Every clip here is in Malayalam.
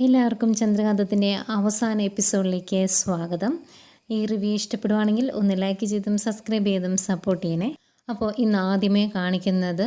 എല്ലാവർക്കും ചന്ദ്രകാന്തത്തിന്റെ അവസാന എപ്പിസോഡിലേക്ക് സ്വാഗതം. ഈ റിവ്യൂ ഇഷ്ടപ്പെടുവാണെങ്കിൽ ഒന്ന് ലൈക്ക് ചെയ്തും സബ്സ്ക്രൈബ് ചെയ്തും സപ്പോർട്ട് ചെയ്യണേ. അപ്പോൾ ഇന്ന് ആദ്യമേ കാണിക്കുന്നത്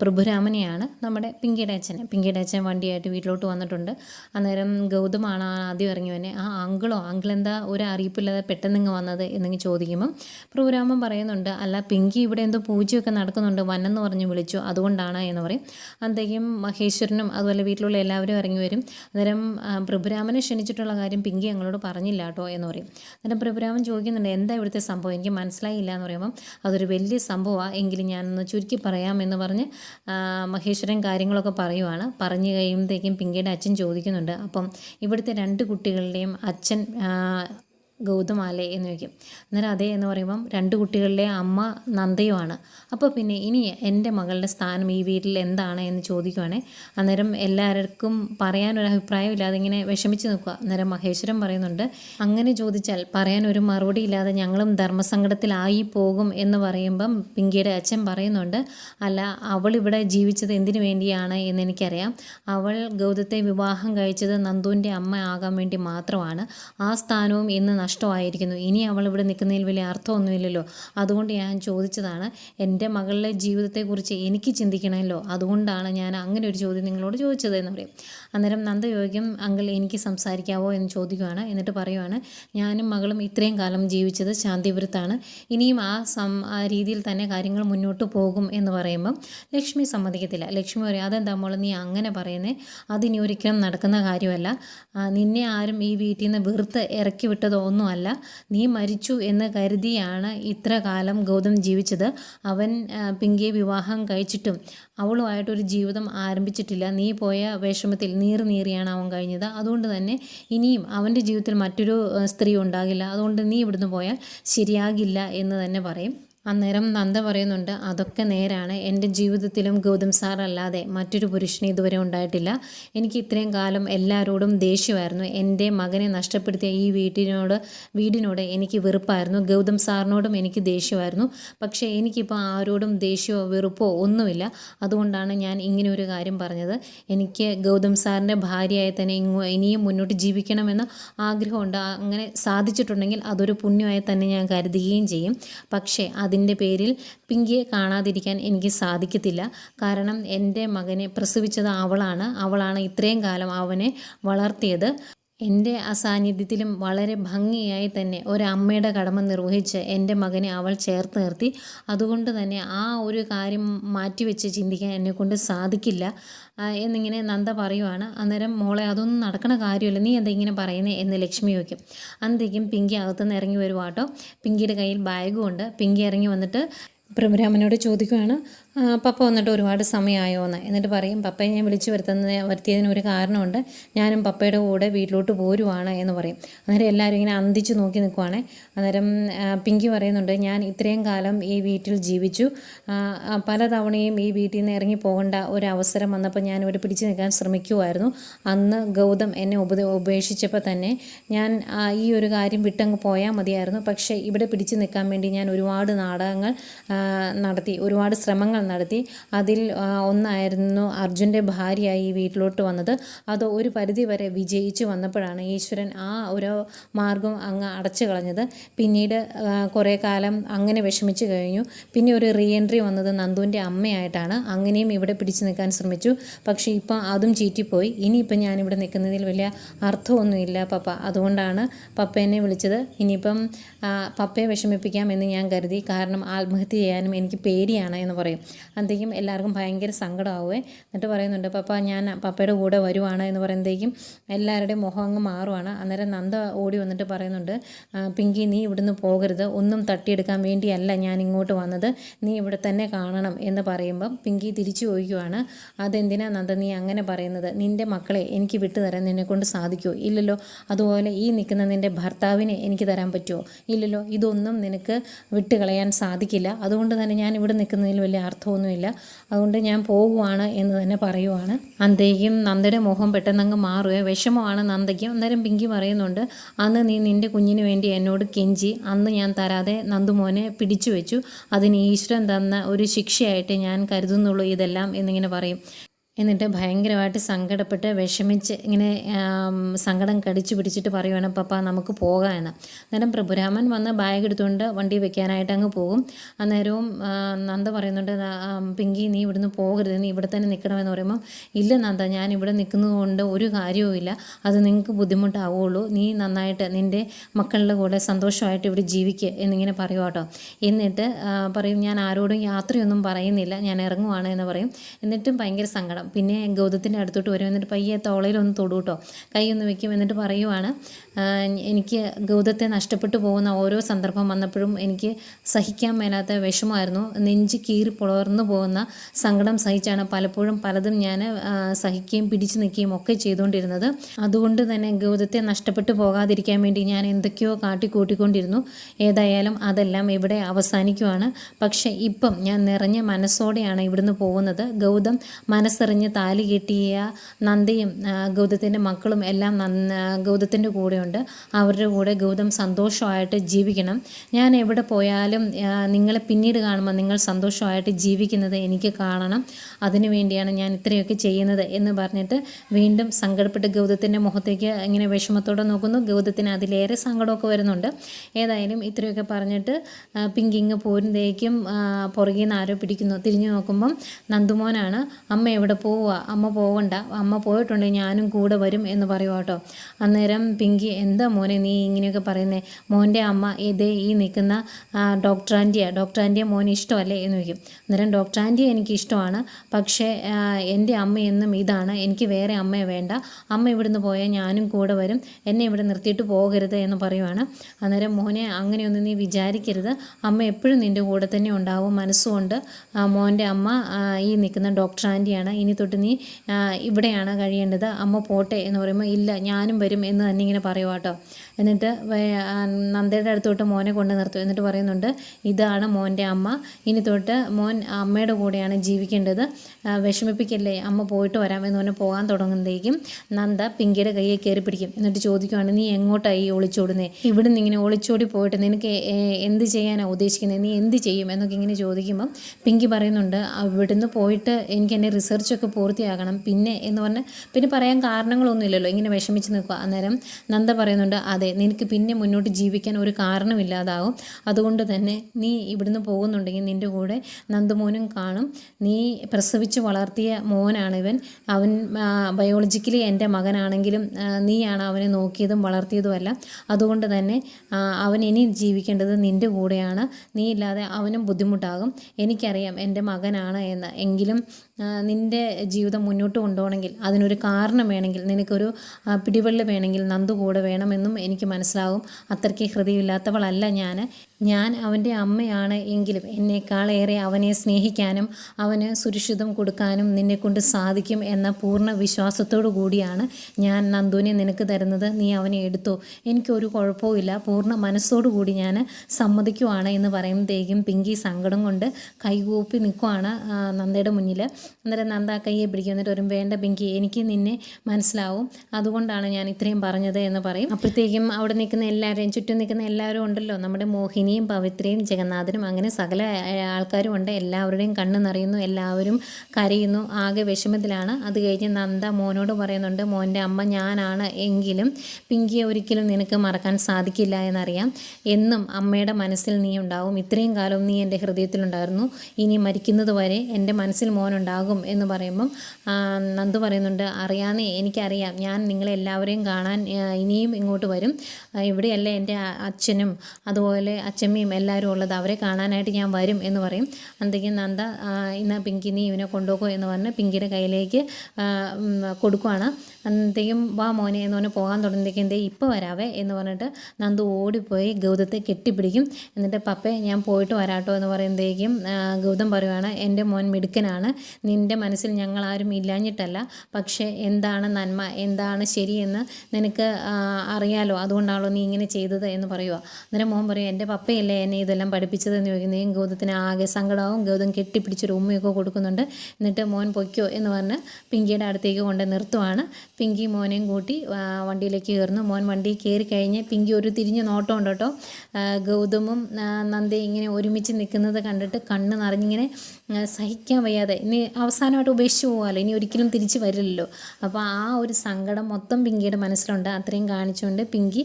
പ്രഭുരാമനെയാണ് നമ്മുടെ പിങ്കിയുടെ അച്ഛനെ. പിങ്കിയുടെ അച്ഛൻ വണ്ടിയായിട്ട് വീട്ടിലോട്ട് വന്നിട്ടുണ്ട്. അന്നേരം ഗൗതമാണ് ആദ്യം ഇറങ്ങി വന്നെ ആ അങ്കിളോ അങ്കിൾ എന്താ ഒരു അറിയിപ്പില്ലാതെ പെട്ടെന്ന് ഇങ്ങ് വന്നത്? എന്നിങ്ങ് ചോദിക്കുമ്പം പ്രഭുരാമൻ പറയുന്നുണ്ട് അല്ല പിങ്കി ഇവിടെ എന്തോ പൂജയൊക്കെ നടക്കുന്നുണ്ട് വന്നെന്ന് പറഞ്ഞ് വിളിച്ചു. അതുകൊണ്ടാണ് എന്ന് പറയും. അന്നേക്കും മഹേശ്വരനും അതുപോലെ വീട്ടിലുള്ള എല്ലാവരും ഇറങ്ങി വരും. അന്നേരം പ്രഭുരാമനെ ക്ഷണിച്ചിട്ടുള്ള കാര്യം പിങ്കി ഞങ്ങളോട് പറഞ്ഞില്ല കേട്ടോ എന്ന് പറയും. അന്നേരം പ്രഭുരാമൻ ചോദിക്കുന്നുണ്ട് എന്താ ഇവിടുത്തെ സംഭവം? എനിക്ക് മനസ്സിലായില്ല എന്ന് പറയുമ്പം അതൊരു വലിയ സംഭവമാണ് എങ്കിലും ഞാനൊന്ന് ചുരുക്കി പറയാമെന്ന് പറഞ്ഞ് മഹേശ്വരൻ കാര്യങ്ങളൊക്കെ പറയുവാണ്. പറഞ്ഞു കഴിയുമ്പോഴത്തേക്കും പിങ്കിയുടെ അച്ഛൻ ചോദിക്കുന്നുണ്ട്. അപ്പം ഇവിടുത്തെ രണ്ട് കുട്ടികളുടെയും അച്ഛൻ ഗൗതമാലേ എന്ന് വയ്ക്കും അന്നേരം അതേ എന്ന് പറയുമ്പം രണ്ട് കുട്ടികളിലെ അമ്മ നന്ദയുമാണ്. അപ്പോൾ പിന്നെ ഇനി എന്റെ മകളുടെ സ്ഥാനം ഈ വീട്ടിൽ എന്താണ് എന്ന് ചോദിക്കുവാണേ. അന്നേരം എല്ലാവർക്കും പറയാനൊരു അഭിപ്രായം ഇല്ലാതെ ഇങ്ങനെ വിഷമിച്ച് നോക്കുക അന്നേരം മഹേശ്വരൻ പറയുന്നുണ്ട് അങ്ങനെ ചോദിച്ചാൽ പറയാൻ ഒരു മറുപടി ഇല്ലാതെ ഞങ്ങളും ധർമ്മസങ്കടത്തിലായി പോകും എന്ന് പറയുമ്പം പിങ്കിയുടെ അച്ഛൻ പറയുന്നുണ്ട് അല്ല അവൾ ഇവിടെ ജീവിച്ചത് എന്തിനു വേണ്ടിയാണ് എന്ന് എനിക്കറിയാം. അവൾ ഗൗതത്തെ വിവാഹം കഴിച്ചത് നന്ദുവിന്റെ അമ്മ ആകാൻ വേണ്ടി മാത്രമാണ്. ആ സ്ഥാനവും ഇന്ന് നഷ്ടമായിരിക്കുന്നു. ഇനി അവൾ ഇവിടെ നിൽക്കുന്നതിൽ വലിയ അർത്ഥമൊന്നുമില്ലല്ലോ. അതുകൊണ്ട് ഞാൻ ചോദിച്ചതാണ് എന്റെ മകളുടെ ജീവിതത്തെക്കുറിച്ച് എനിക്ക് ചിന്തിക്കണമല്ലോ. അതുകൊണ്ടാണ് ഞാൻ അങ്ങനെ ഒരു ചോദ്യം നിങ്ങളോട് ചോദിച്ചത് എന്ന് പറയും. അന്നേരം നന്ദ ചോദിക്കും അങ്കിൾ എനിക്ക് സംസാരിക്കാവോ? എന്ന് ചോദിക്കുവാണ്. എന്നിട്ട് പറയുവാണ് ഞാനും മകളും ഇത്രയും കാലം ജീവിച്ചത് ശാന്തിപുരത്താണ്. ഇനിയും ആ സം ആ രീതിയിൽ തന്നെ കാര്യങ്ങൾ മുന്നോട്ട് പോകും എന്ന് പറയുമ്പം ലക്ഷ്മി സമ്മതിക്കത്തില്ല. ലക്ഷ്മി പറയും അതെന്താ മോളെ നീ അങ്ങനെ പറയുന്നേ? അതിനി ഒരിക്കലും നടക്കുന്ന കാര്യമല്ല. നിന്നെ ആരും ഈ വീട്ടിൽ നിന്ന് വെറുത്ത് ഇറക്കി വിട്ടതോ ഒന്നുമല്ല. നീ മരിച്ചു എന്ന് കരുതിയാണ് ഇത്ര കാലം ഗൗതം ജീവിച്ചത്. അവൻ പിങ്കിയെ വിവാഹം കഴിച്ചിട്ടും അവളുമായിട്ടൊരു ജീവിതം ആരംഭിച്ചിട്ടില്ല. നീ പോയ വിഷമത്തിൽ നീറി നീറിയാണ് അവൻ കഴിഞ്ഞത്. അതുകൊണ്ട് തന്നെ ഇനിയും അവന്റെ ജീവിതത്തിൽ മറ്റൊരു സ്ത്രീ ഉണ്ടാകില്ല. അതുകൊണ്ട് നീ ഇവിടുന്ന് പോയാൽ ശരിയാകില്ല എന്ന് തന്നെ പറയും. അന്നേരം നന്ദ പറയുന്നുണ്ട് അതൊക്കെ നേരാണ്. എന്റെ ജീവിതത്തിലും ഗൗതം സാർ അല്ലാതെ മറ്റൊരു പുരുഷനെ ഇതുവരെ ഉണ്ടായിട്ടില്ല. എനിക്ക് ഇത്രയും കാലം എല്ലാവരോടും ദേഷ്യമായിരുന്നു. എന്റെ മകനെ നഷ്ടപ്പെടുത്തിയ ഈ വീട്ടിനോട് വീടിനോട് എനിക്ക് വെറുപ്പായിരുന്നു. ഗൗതം സാറിനോടും എനിക്ക് ദേഷ്യമായിരുന്നു. പക്ഷേ എനിക്കിപ്പോൾ ആരോടും ദേഷ്യമോ വെറുപ്പോ ഒന്നുമില്ല. അതുകൊണ്ടാണ് ഞാൻ ഇങ്ങനെ ഒരു കാര്യം പറഞ്ഞത്. എനിക്ക് ഗൗതം സാറിന്റെ ഭാര്യയായി തന്നെ ഇനിയും മുന്നോട്ട് ജീവിക്കണമെന്ന് ആഗ്രഹമുണ്ട്. അങ്ങനെ സാധിച്ചിട്ടുണ്ടെങ്കിൽ അതൊരു പുണ്യമായി തന്നെ ഞാൻ കരുതുകയും ചെയ്യും. പക്ഷേ അതിന്റെ പേരിൽ പിങ്കിയെ കാണാതിരിക്കാൻ എനിക്ക് സാധിക്കത്തില്ല. കാരണം എന്റെ മകനെ പ്രസവിച്ചത് അവളാണ്. അവളാണ് ഇത്രയും കാലം അവനെ വളർത്തിയത്. എന്റെ അസാന്നിധ്യത്തിലും വളരെ ഭംഗിയായി തന്നെ ഒരമ്മയുടെ കടമ നിർവഹിച്ച് എന്റെ മകനെ അവൾ ചേർത്ത് നിർത്തി. അതുകൊണ്ട് തന്നെ ആ ഒരു കാര്യം മാറ്റിവെച്ച് ചിന്തിക്കാൻ എന്നെക്കൊണ്ട് സാധിക്കില്ല. എന്നിങ്ങനെ നന്ദ പറയുവാണ്. അന്നേരം മോളെ അതൊന്നും നടക്കണ കാര്യമല്ല. നീ എന്താ ഇങ്ങനെ പറയുന്നത് എന്ന് ലക്ഷ്മി വയ്ക്കും അന്നത്തേക്കും പിങ്കി അകത്തുനിന്ന് ഇറങ്ങി വരുവാട്ടോ. പിങ്കിയുടെ കയ്യിൽ ബാഗും ഉണ്ട്. പിങ്കി ഇറങ്ങി വന്നിട്ട് പ്രഭുരാമനോട് ചോദിക്കുവാണ്. "ആ, പപ്പ വന്നിട്ട് ഒരുപാട് സമയമായോ എന്ന് എന്നിട്ട് പറയും പപ്പയെ ഞാൻ വിളിച്ചു വരുത്തുന്ന വരുത്തിയതിന് ഒരു കാരണമുണ്ട്. ഞാനും പപ്പയുടെ കൂടെ വീട്ടിലോട്ട് പോരുവാണ് എന്ന് പറയും. അന്നേരം എല്ലാവരും ഇങ്ങനെ അന്തിച്ച് നോക്കി നിൽക്കുവാണേ അന്നേരം പിങ്കി പറയുന്നുണ്ട് ഞാൻ ഇത്രയും കാലം ഈ വീട്ടിൽ ജീവിച്ചു. പല തവണയും ഈ വീട്ടിൽ നിന്ന് ഇറങ്ങി പോകേണ്ട ഒരു അവസരം വന്നപ്പോൾ ഞാൻ ഇവിടെ പിടിച്ചു നിൽക്കാൻ ശ്രമിക്കുമായിരുന്നു അന്ന് ഗൗതം എന്നെ ഉപദ ഉപേക്ഷിച്ചപ്പോൾ തന്നെ ഞാൻ ഈ ഒരു കാര്യം വിട്ടങ്ങ് പോയാൽ മതിയായിരുന്നു. പക്ഷേ ഇവിടെ പിടിച്ചു നിൽക്കാൻ വേണ്ടി ഞാൻ ഒരുപാട് നാടകങ്ങൾ നടത്തി ഒരുപാട് ശ്രമങ്ങൾ നടത്തി. അതിൽ ഒന്നായിരുന്നു അർജുന്റെ ഭാര്യയായി ഈ വീട്ടിലോട്ട് വന്നത്. അത് ഒരു പരിധി വരെ വിജയിച്ചു വന്നപ്പോഴാണ് ഈശ്വരൻ ആ ഒരു മാർഗം അങ്ങ് അടച്ചു കളഞ്ഞത്. പിന്നീട് കുറേ കാലം അങ്ങനെ വിഷമിച്ചു കഴിഞ്ഞു. പിന്നെ ഒരു റീ എൻട്രി വന്നത് നന്ദുവിന്റെ അമ്മയായിട്ടാണ്. അങ്ങനെയും ഇവിടെ പിടിച്ചു നിൽക്കാൻ ശ്രമിച്ചു. പക്ഷേ ഇപ്പം അതും ചീറ്റിപ്പോയി. ഇനിയിപ്പം ഞാനിവിടെ നിൽക്കുന്നതിൽ വലിയ അർത്ഥമൊന്നുമില്ല പപ്പ. അതുകൊണ്ടാണ് പപ്പ എന്നെ വിളിച്ചത്. ഇനിയിപ്പം പപ്പയെ വിഷമിപ്പിക്കാം എന്ന് ഞാൻ കരുതി. കാരണം ആത്മഹത്യ ചെയ്യാനും എനിക്ക് പേടിയാണ് എന്ന് പറയും. അന്തേക്കും എല്ലാവർക്കും ഭയങ്കര സങ്കടമാവുമേ എന്നിട്ട് പറയുന്നുണ്ട് പപ്പ ഞാൻ പപ്പയുടെ കൂടെ വരുവാണ് എന്ന് പറയുമ്പോഴത്തേക്കും എല്ലാവരുടെയും മുഖം അങ്ങ് മാറുവാണ്. അന്നേരം നന്ദ ഓടി വന്നിട്ട് പറയുന്നുണ്ട് പിങ്കി നീ ഇവിടുന്ന് പോകരുത്. ഒന്നും തട്ടിയെടുക്കാൻ വേണ്ടിയല്ല ഞാൻ ഇങ്ങോട്ട് വന്നത്. നീ ഇവിടെ തന്നെ കാണണം എന്ന് പറയുമ്പം പിങ്കി തിരിച്ചു ചോദിക്കുവാണ് അതെന്തിനാ നന്ദ നീ അങ്ങനെ പറയുന്നത്? നിന്റെ മക്കളെ എനിക്ക് വിട്ടുതരാൻ നിന്നെ കൊണ്ട് സാധിക്കുമോ ഇല്ലല്ലോ അതുപോലെ ഈ നിൽക്കുന്ന നിന്റെ ഭർത്താവിനെ എനിക്ക് തരാൻ പറ്റുമോ ഇല്ലല്ലോ ഇതൊന്നും നിനക്ക് വിട്ടുകളയാൻ സാധിക്കില്ല. അതുകൊണ്ട് തന്നെ ഞാൻ ഇവിടെ നിൽക്കുന്നതിൽ വലിയ അർത്ഥമൊന്നുമില്ല. അതുകൊണ്ട് ഞാൻ പോകുവാണ് എന്ന് തന്നെ പറയുവാണ്. അന്തയ്ക്കും നന്ദയുടെ മുഖം പെട്ടെന്നങ്ങ് മാറുകയോ വിഷമമാണ് നന്ദയ്ക്കും. അന്നേരം പിങ്കി പറയുന്നുണ്ട് അന്ന് നീ നിന്റെ കുഞ്ഞിന് വേണ്ടി എന്നോട് കെഞ്ചി. അന്ന് ഞാൻ തരാതെ നന്ദുമോനെ പിടിച്ചു വെച്ചു അതിന് ഈശ്വരൻ തന്ന ഒരു ശിക്ഷയായിട്ട് ഞാൻ കരുതുന്നുള്ളൂ ഇതെല്ലാം എന്നിങ്ങനെ പറയും. എന്നിട്ട് ഭയങ്കരമായിട്ട് സങ്കടപ്പെട്ട് വിഷമിച്ച് ഇങ്ങനെ സങ്കടം കടിച്ചു പിടിച്ചിട്ട് പറയുവാണ് പപ്പ നമുക്ക് പോകാം എന്ന്. അന്നേരം പ്രഭുരാമൻ വന്ന് ബാഗ് എടുത്തുകൊണ്ട് വണ്ടി വെക്കാനായിട്ട് അങ്ങ് പോകും. അന്നേരവും നന്ദ പറയുന്നുണ്ട് പിങ്കി നീ ഇവിടുന്ന് പോകരുത് നീ ഇവിടെ തന്നെ നിൽക്കണമെന്ന് പറയുമ്പോൾ ഇല്ല നന്ദ ഞാൻ ഇവിടെ നിൽക്കുന്നതുകൊണ്ട് ഒരു കാര്യവുമില്ല അത് നിങ്ങൾക്ക് ബുദ്ധിമുട്ടാവുള്ളൂ. നീ നന്നായിട്ട് നിന്റെ മക്കളുടെ കൂടെ സന്തോഷമായിട്ട് ഇവിടെ ജീവിക്കുക എന്നിങ്ങനെ പറയും കേട്ടോ എന്നിട്ട് പറയും ഞാൻ ആരോടും യാത്രയൊന്നും പറയുന്നില്ല. ഞാൻ ഇറങ്ങുവാണ് എന്ന് പറയും. എന്നിട്ടും ഭയങ്കര സങ്കടം. പിന്നെ ഗൗതത്തിന്റെ അടുത്തോട്ട് വരും. എന്നിട്ട് പയ്യെ തോളയിലൊന്ന് തൊടു കേട്ടോ കൈ ഒന്ന് വെക്കും. എന്നിട്ട് പറയുവാണ് എനിക്ക് ഗൗതത്തെ നഷ്ടപ്പെട്ടു പോകുന്ന ഓരോ സന്ദർഭം വന്നപ്പോഴും എനിക്ക് സഹിക്കാൻ മേലാത്ത വിഷമമായിരുന്നു. നെഞ്ച് കീറി പുളർന്നു പോകുന്ന സങ്കടം സഹിച്ചാണ് പലപ്പോഴും പലതും ഞാൻ സഹിക്കുകയും പിടിച്ചു നിൽക്കുകയും ഒക്കെ ചെയ്തുകൊണ്ടിരുന്നത്. അതുകൊണ്ട് തന്നെ ഗൗതത്തെ നഷ്ടപ്പെട്ടു പോകാതിരിക്കാൻ വേണ്ടി ഞാൻ എന്തൊക്കെയോ കാട്ടിക്കൂട്ടിക്കൊണ്ടിരുന്നു. ഏതായാലും അതെല്ലാം ഇവിടെ അവസാനിക്കുവാണ്. പക്ഷേ ഇപ്പം ഞാൻ നിറഞ്ഞ മനസ്സോടെയാണ് ഇവിടുന്ന് പോകുന്നത്. ഗൗതം മനസ്സറിഞ്ഞ് താലി കെട്ടിയ നന്ദിയും ഗൗതത്തിന്റെ മക്കളും എല്ലാം ഗൗതത്തിന്റെ കൂടെയുണ്ട്. അവരുടെ കൂടെ ഗൗതം സന്തോഷമായിട്ട് ജീവിക്കണം. ഞാൻ എവിടെ പോയാലും നിങ്ങളെ പിന്നീട് കാണുമ്പോൾ നിങ്ങൾ സന്തോഷമായിട്ട് ജീവിക്കുന്നത് എനിക്ക് കാണണം. അതിനു വേണ്ടിയാണ് ഞാൻ ഇത്രയൊക്കെ ചെയ്യുന്നത് എന്ന് പറഞ്ഞിട്ട് വീണ്ടും സങ്കടപ്പെട്ട് ഗൗതത്തിന്റെ മുഖത്തേക്ക് ഇങ്ങനെ വിഷമത്തോടെ നോക്കുന്നു. ഗൗതത്തിന് അതിലേറെ സങ്കടമൊക്കെ വരുന്നുണ്ട്. ഏതായാലും ഇത്രയൊക്കെ പറഞ്ഞിട്ട് പിങ്കിങ് പോരുന്നതേക്കും പുറകിൽ നിന്ന് ആരോ പിടിക്കുന്നു. തിരിഞ്ഞു നോക്കുമ്പം നന്ദുമോനാണ്. അമ്മ എവിടെ പോവുക. അമ്മ പോവണ്ട. അമ്മ പോയിട്ടുണ്ടെങ്കിൽ ഞാനും കൂടെ വരും എന്ന് പറയുക കേട്ടോ. അന്നേരം പിങ്കി എന്താ മോനെ നീ ഇങ്ങനെയൊക്കെ പറയുന്നേ? മോന്റെ അമ്മ ഇതേ ഈ നിൽക്കുന്ന ഡോക്ടർ ആന്റിയാണ് ഡോക്ടർ ആന്റിയെ മോന് ഇഷ്ടമല്ലേ? എന്ന് ചോദിക്കും. അന്നേരം ഡോക്ടർ ആന്റിയെ എനിക്ക് ഇഷ്ടമാണ്. പക്ഷേ എന്റെ അമ്മ എന്നും ഇതാണ്. എനിക്ക് വേറെ അമ്മയെ വേണ്ട. അമ്മ ഇവിടുന്ന് പോയാൽ ഞാനും കൂടെ വരും. എന്നെ ഇവിടെ നിർത്തിയിട്ട് പോകരുത് എന്ന് പറയുവാണ്. അന്നേരം മോനെ അങ്ങനെയൊന്നും നീ വിചാരിക്കരുത്. അമ്മ എപ്പോഴും നിന്റെ കൂടെ തന്നെ ഉണ്ടാവും. മനസ്സുകൊണ്ട് മോന്റെ അമ്മ ഈ നിൽക്കുന്ന ഡോക്ടർ ആന്റിയാണ് ഇനി തൊട്ട് നീ ഇവിടെയാണ് കഴിയേണ്ടത്. അമ്മ പോട്ടെ എന്ന് പറയുമ്പോൾ ഇല്ല ഞാനും വരും എന്ന് തന്നെ ഇങ്ങനെ പറയുക കേട്ടോ എന്നിട്ട് നന്ദയുടെ അടുത്തോട്ട് മോനെ കൊണ്ട് നിർത്തും. എന്നിട്ട് പറയുന്നുണ്ട് ഇതാണ് മോന്റെ അമ്മ. ഇനി തൊട്ട് മോൻ അമ്മയുടെ കൂടെയാണ് ജീവിക്കേണ്ടത്. വിഷമിപ്പിക്കല്ലേ അമ്മ പോയിട്ട് വരാം എന്ന് പറഞ്ഞ് പോകാൻ തുടങ്ങുന്നതേക്കും നന്ദ പിങ്കിയുടെ കയ്യെ കയറി പിടിക്കും. എന്നിട്ട് ചോദിക്കുവാണ് നീ എങ്ങോട്ടായി ഒളിച്ചോടുന്നേ? ഇവിടുന്ന് ഇങ്ങനെ ഒളിച്ചോടി പോയിട്ട് നിനക്ക് എന്ത് ചെയ്യാനാണ് ഉദ്ദേശിക്കുന്നത് നീ എന്ത് ചെയ്യും? എന്നൊക്കെ ഇങ്ങനെ ചോദിക്കുമ്പം പിങ്കി പറയുന്നുണ്ട് ഇവിടുന്ന് പോയിട്ട് എനിക്ക് എന്റെ റിസർച്ചൊക്കെ പൂർത്തിയാകണം. പിന്നെ എന്ന് പറഞ്ഞ് പിന്നെ പറയാൻ കാരണങ്ങളൊന്നുമില്ലല്ലോ ഇങ്ങനെ വിഷമിച്ച് നിൽക്കുക. അന്നേരം നന്ദ പറയുന്നുണ്ട് അതെ നിനക്ക് പിന്നെ മുന്നോട്ട് ജീവിക്കാൻ ഒരു കാരണമില്ലാതാവും അതുകൊണ്ട് തന്നെ നീ ഇവിടുന്ന് പോകുന്നുണ്ടെങ്കിൽ നിന്റെ കൂടെ നന്ദമോനും കാണും. നീ പ്രസവിച്ച് വളർത്തിയ മോനാണിവൻ. അവൻ ബയോളജിക്കലി എന്റെ മകനാണെങ്കിലും നീയാണ് അവനെ നോക്കിയതും വളർത്തിയതും അല്ല അതുകൊണ്ട് തന്നെ അവൻ ഇനി ജീവിക്കേണ്ടത് നിന്റെ കൂടെയാണ്. നീ ഇല്ലാതെ അവനും ബുദ്ധിമുട്ടാകും. എനിക്കറിയാം എന്റെ മകനാണ് എന്ന്. എങ്കിലും നിന്റെ ജീവിതം മുന്നോട്ട് കൊണ്ടുപോകണമെങ്കിൽ അതിനൊരു കാരണം വേണമെങ്കിൽ നിനക്കൊരു പിടിവള്ളി വേണമെങ്കിൽ നന്ദു കൂടെ വേണമെന്നും എനിക്ക് മനസ്സിലാവും. അത്രയ്ക്ക് ഹൃദയമില്ലാത്തവളല്ല ഞാൻ ഞാൻ അവന്റെ അമ്മയാണ് എങ്കിലും എന്നേക്കാളേറെ അവനെ സ്നേഹിക്കാനും അവന് സുരക്ഷിതം കൊടുക്കാനും നിന്നെക്കൊണ്ട് സാധിക്കും എന്ന പൂർണ വിശ്വാസത്തോടു കൂടിയാണ് ഞാൻ നന്ദുവിനെ നിനക്ക് തരുന്നത്. നീ അവനെ എടുത്തോ. എനിക്കൊരു കുഴപ്പവുമില്ല പൂർണ മനസ്സോടു കൂടി ഞാൻ സമ്മതിക്കുവാണ് എന്ന് പറയുമ്പോഴത്തേക്കും പിങ്കി സങ്കടം കൊണ്ട് കൈകൂപ്പി നിൽക്കുവാണ് നന്ദയുടെ മുന്നിൽ അന്നേരം നന്ദ കയ്യെ പിടിക്കും എന്നിട്ട് വരും വേണ്ട പിങ്കി എനിക്ക് നിന്നെ മനസ്സിലാവും. അതുകൊണ്ടാണ് ഞാൻ ഇത്രയും പറഞ്ഞത് എന്ന് പറയും. അപ്പോഴത്തേക്കും അവിടെ നിൽക്കുന്ന എല്ലാവരെയും ചുറ്റും നിൽക്കുന്ന എല്ലാവരും ഉണ്ടല്ലോ. നമ്മുടെ മോഹിനിയും പവിത്രയും ജഗന്നാഥനും അങ്ങനെ സകല ആൾക്കാരും ഉണ്ട്. എല്ലാവരുടെയും കണ്ണ് നിറയുന്നു എല്ലാവരും കരയുന്നു. ആകെ വിഷമത്തിലാണ്. അത് കഴിഞ്ഞ് നന്ദ മോനോട് പറയുന്നുണ്ട് മോന്റെ അമ്മ ഞാനാണ് എങ്കിലും പിങ്കിയെ ഒരിക്കലും നിനക്ക് മറക്കാൻ സാധിക്കില്ല എന്നറിയാം. എന്നും അമ്മയുടെ മനസ്സിൽ നീ ഉണ്ടാവും. ഇത്രയും കാലം നീ എന്റെ ഹൃദയത്തിലുണ്ടായിരുന്നു. ഇനി മരിക്കുന്നത് വരെ എന്റെ മനസ്സിൽ മോനുണ്ടാകും എന്ന് പറയുമ്പം നന്ദു പറയുന്നുണ്ട് അറിയാന്ന് എനിക്കറിയാം. ഞാൻ നിങ്ങളെല്ലാവരെയും കാണാൻ ഇനിയും ഇങ്ങോട്ട് വരും. ഇവിടെയല്ലേ എന്റെ അച്ഛനും അതുപോലെ അച്ഛമ്മയും എല്ലാവരും ഉള്ളത്. അവരെ കാണാനായിട്ട് ഞാൻ വരും എന്ന് പറയും. അന്തേക്കും നന്ദ ഇന്ന് പിങ്കി നീ ഇവനെ കൊണ്ടുപോകും എന്ന് പറഞ്ഞ് പിങ്കിയുടെ കയ്യിലേക്ക് കൊടുക്കുവാണ്. അന്നത്തേക്കും വാ മോനെ എന്ന് പറഞ്ഞ് പോകാൻ തുടങ്ങുമ്പോഴത്തേക്കും എന്തേ ഇപ്പോൾ വരാവേ എന്ന് പറഞ്ഞിട്ട് നന്ദു ഓടിപ്പോയി ഗൗതത്തെ കെട്ടിപ്പിടിക്കും. എന്നിട്ട് പപ്പേ ഞാൻ പോയിട്ട് വരാട്ടോ എന്ന് പറയുമ്പോഴത്തേക്കും ഗൗതം പറയുവാണ് എന്റെ മോൻ മിടുക്കനാണ്. നിന്റെ മനസ്സിൽ ഞങ്ങളാരും ഇല്ലാഞ്ഞിട്ടല്ല. പക്ഷേ എന്താണ് നന്മ? എന്താണ് ശരിയെന്ന് നിനക്ക് അറിയാലോ. അതുകൊണ്ടാണല്ലോ നീ ഇങ്ങനെ ചെയ്തത് എന്ന് പറയുക. അന്നേരം മോൻ പറയും എന്റെ പപ്പയല്ലേ എന്നെ ഇതെല്ലാം പഠിപ്പിച്ചതെന്ന് നീ ഗൗതത്തിന് ആകെ സങ്കടവും ഗൗതം കെട്ടിപ്പിടിച്ചൊരു ഉമ്മയൊക്കെ കൊടുക്കുന്നുണ്ട്. എന്നിട്ട് മോൻ പൊയ്ക്കോ എന്ന് പറഞ്ഞ് പിങ്കിയുടെ അടുത്തേക്ക് കൊണ്ട് നിർത്തുവാണ്. പിങ്കി മോനെയും കൂട്ടി വണ്ടിയിലേക്ക് കയറുന്നു. മോൻ വണ്ടി കയറി കഴിഞ്ഞ് പിങ്കി ഒരു തിരിഞ്ഞ് നോട്ടം ഉണ്ട് കേട്ടോ ഗൗതമും നന്ദി ഇങ്ങനെ ഒരുമിച്ച് നിൽക്കുന്നത് കണ്ടിട്ട് കണ്ണ് നിറഞ്ഞിങ്ങനെ സഹിക്കാൻ വയ്യാതെ. ഇനി അവസാനമായിട്ട് ഉപേക്ഷിച്ച് പോകാമല്ലോ. ഇനി ഒരിക്കലും തിരിച്ച് വരില്ലല്ലോ. അപ്പോൾ ആ ഒരു സങ്കടം മൊത്തം പിങ്കിയുടെ മനസ്സിലുണ്ട്. അത്രയും കാണിച്ചുകൊണ്ട് പിങ്കി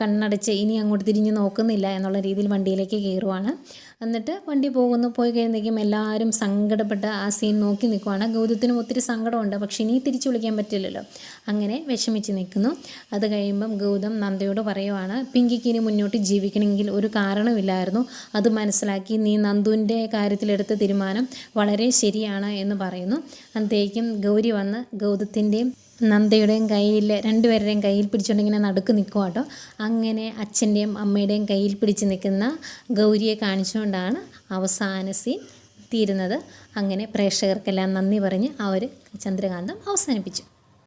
കണ്ണടച്ച് ഇനി അങ്ങോട്ട് തിരിഞ്ഞ് നോക്കുന്നില്ല എന്നുള്ള രീതിയിൽ വണ്ടിയിലേക്ക് കയറുവാണ്. എന്നിട്ട് വണ്ടി പോകുന്നു പോയി കഴിയുമ്പോഴേക്കും എല്ലാവരും സങ്കടപ്പെട്ട് ആ സീൻ നോക്കി നിൽക്കുവാണ്. ഗൗതത്തിനും ഒത്തിരി സങ്കടമുണ്ട് പക്ഷേ ഇനി തിരിച്ചു വിളിക്കാൻ പറ്റില്ലല്ലോ. അങ്ങനെ വിഷമിച്ച് നിൽക്കുന്നു. അത് കഴിയുമ്പം ഗൗതം നന്ദയോട് പറയുവാണ് പിങ്കിക്ക് ഇനി മുന്നോട്ട് ജീവിക്കണമെങ്കിൽ ഒരു കാരണമില്ലായിരുന്നു. അത് മനസ്സിലാക്കി നീ നന്ദുവിന്റെ കാര്യത്തിലെടുത്ത തീരുമാനം വളരെ ശരിയാണ് എന്ന് പറയുന്നു. അന്നത്തേക്കും ഗൗരി വന്ന് ഗൗതത്തിന്റെയും നന്ദയുടെയും കയ്യിൽ രണ്ടുപേരുടെയും കയ്യിൽ പിടിച്ചുകൊണ്ട് ഇങ്ങനെ നടുക്ക് നിൽക്കുക കേട്ടോ അങ്ങനെ അച്ഛന്റെയും അമ്മയുടെയും കയ്യിൽ പിടിച്ച് നിൽക്കുന്ന ഗൗരിയെ കാണിച്ചുകൊണ്ടാണ് അവസാന സീൻ തീരുന്നത്. അങ്ങനെ പ്രേക്ഷകർക്കെല്ലാം നന്ദി പറഞ്ഞ് അവർ ചന്ദ്രകാന്തം അവസാനിപ്പിച്ചു.